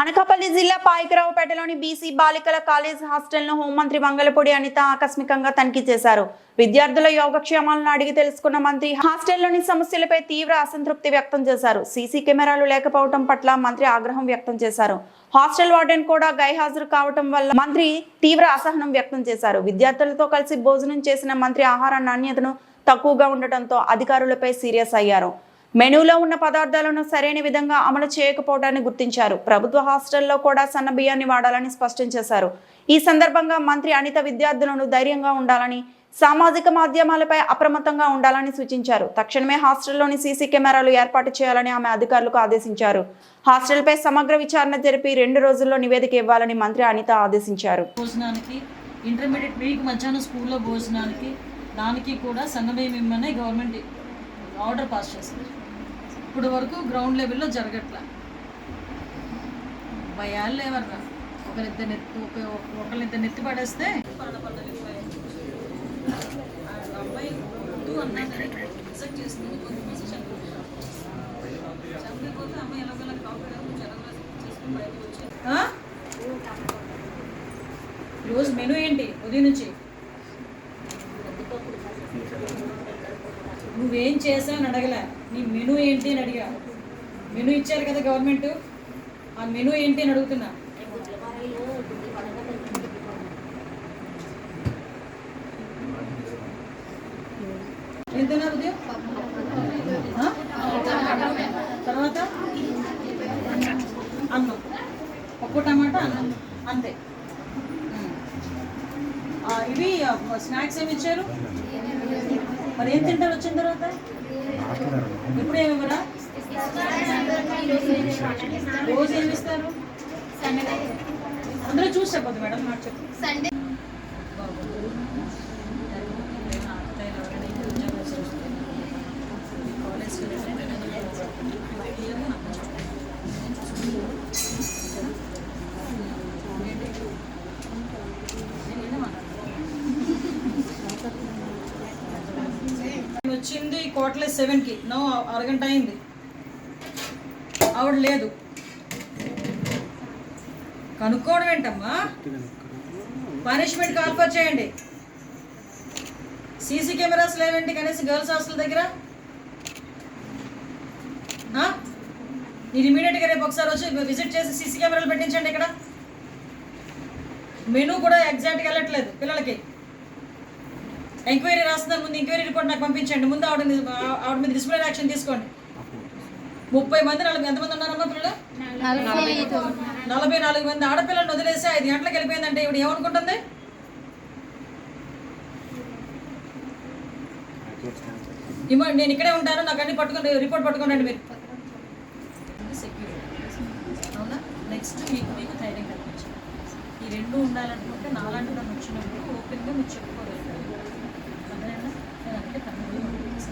అనకాపల్లి జిల్లా పాయకరావుపేటలోని బీసీ బాలికల కాలేజ్ హాస్టల్ను హోంమంత్రి మంగళపూడి అనిత ఆకస్మికంగా తనిఖీ చేశారు. విద్యార్థుల యోగక్షేమాలను అడిగి తెలుసుకున్న మంత్రి హాస్టల్లోని సమస్యలపై తీవ్ర అసంతృప్తి వ్యక్తం చేశారు. సీసీ కెమెరాలు లేకపోవడం పట్ల మంత్రి ఆగ్రహం వ్యక్తం చేశారు. హాస్టల్ వార్డెన్ కూడా గైహాజరు కావటం వల్ల మంత్రి తీవ్ర అసహనం వ్యక్తం చేశారు. విద్యార్థులతో కలిసి భోజనం చేసిన మంత్రి ఆహార నాణ్యతను తక్కువగా ఉండటంతో అధికారులపై సీరియస్ అయ్యారు. మెనూలో ఉన్న పదార్థాలను సరైన విధంగా అమలు చేయకపోవడాన్ని గుర్తించారు. ప్రభుత్వ హాస్టల్లో కూడా సన్న బియ్యాన్ని వాడాలని స్పష్టం చేశారు. ఈ సందర్భంగా మంత్రి అనిత విద్యార్థులను ధైర్యంగా ఉండాలని సామాజిక మాధ్యమాలపై అప్రమత్తంగా ఉండాలని సూచించారు. తక్షణమే హాస్టల్లోని సీసీ కెమెరాలు ఏర్పాటు చేయాలని ఆమె అధికారులకు ఆదేశించారు. హాస్టల్పై సమగ్ర విచారణ జరిపి రెండు రోజుల్లో నివేదిక ఇవ్వాలని మంత్రి అనిత ఆదేశించారు. భోజనానికి ఇంటర్మీడియట్ మీకు మధ్యాహ్నం స్కూల్లో భోజనానికి దానికి కూడా సంగమేమి గవర్నమెంట్ ఆర్డర్ పాస్ చేసింది. ఇప్పుడు వరకు గ్రౌండ్ లెవెల్లో జరగట్లా. భయాలు లేవర్రా. ఒకరిద్దరు నెత్తి ఒక ఒకరిద్దరు నెత్తి పడేస్తే ఆ అబ్బాయి వద్దు అన్నానని రిజెక్ట్ చేసింది కొంచెం మెసేజ్ చనిపోతే అమ్మాయి ఎలాగోలా కాపీ జరగలేదు చేసుకుని బయటకు వచ్చి ఆ? ఈరోజు మెనూ ఏంటి? ఉదయం నుంచి? నువ్వేం చేసావని అడగలే. నీ మెనూ ఏంటి అని అడిగా. మెనూ ఇచ్చారు కదా గవర్నమెంట్. ఆ మెనూ ఏంటి అని అడుగుతున్నా. ఎంత ఉదయం? తర్వాత? అన్నం. పప్పు టమాటా అన్నం. అంతే. ఇవి స్నాక్స్ ఏమి ఇచ్చారు? మరి ఏం తింటారు వచ్చిన తర్వాత? ఇప్పుడు ఏమి ఇవ్వరా? రోజు ఏమి ఇస్తారు? అందరూ చూసి చెప్పదు మేడం నాకు చెప్పండి వచ్చింది కోట్లే సెవెన్కి. నో అరగంట అయింది. ఆవిడ లేదు. కనుక్కోవడం ఏంటమ్మా? పనిష్మెంట్ కాల్పర్ చేయండి. సీసీ కెమెరాస్ లేవండి కనీసం గర్ల్స్ హాస్టల్ దగ్గర? ఆ? మీరు ఇమీడియట్గా రేపు ఒకసారి వచ్చి విజిట్ చేసి సీసీ కెమెరాలు పెట్టించండి ఇక్కడ. మెనూ కూడా ఎగ్జాక్ట్గా వెళ్ళట్లేదు పిల్లలకి. ఎంక్వైరీ రాస్తున్నారు. ముందు ఎంక్వైరీ రిపోర్ట్ నాకు పంపించండి. ముందు ఆవిడ మీద- ఆవిడ మీద డిస్ప్లే యాక్షన్ తీసుకోండి. ముప్పై మంది నలభై ఎంతమంది ఉన్నారమ్మా పిల్లలు? నలభై నాలుగు మంది ఆడపిల్లలను వదిలేసి ఐదు గంటలకు వెళ్ళిపోయిందంటే ఇవిడ ఏమనుకుంటుంది? ఇమ్మ నేను ఇక్కడే ఉంటాను. నాకు అన్ని పట్టుకుని రిపోర్ట్ పట్టుకోండి మీరు. అవునా? నెక్స్ట్ మీకు మీకు ధైర్యం కల్పించాలి ఈ రెండు ఉండాలనుకుంటే నాలాంటి నన్ను వచ్చినప్పుడు ఓపెన్గా మీరు చెప్పుకోగలరు. Thank you.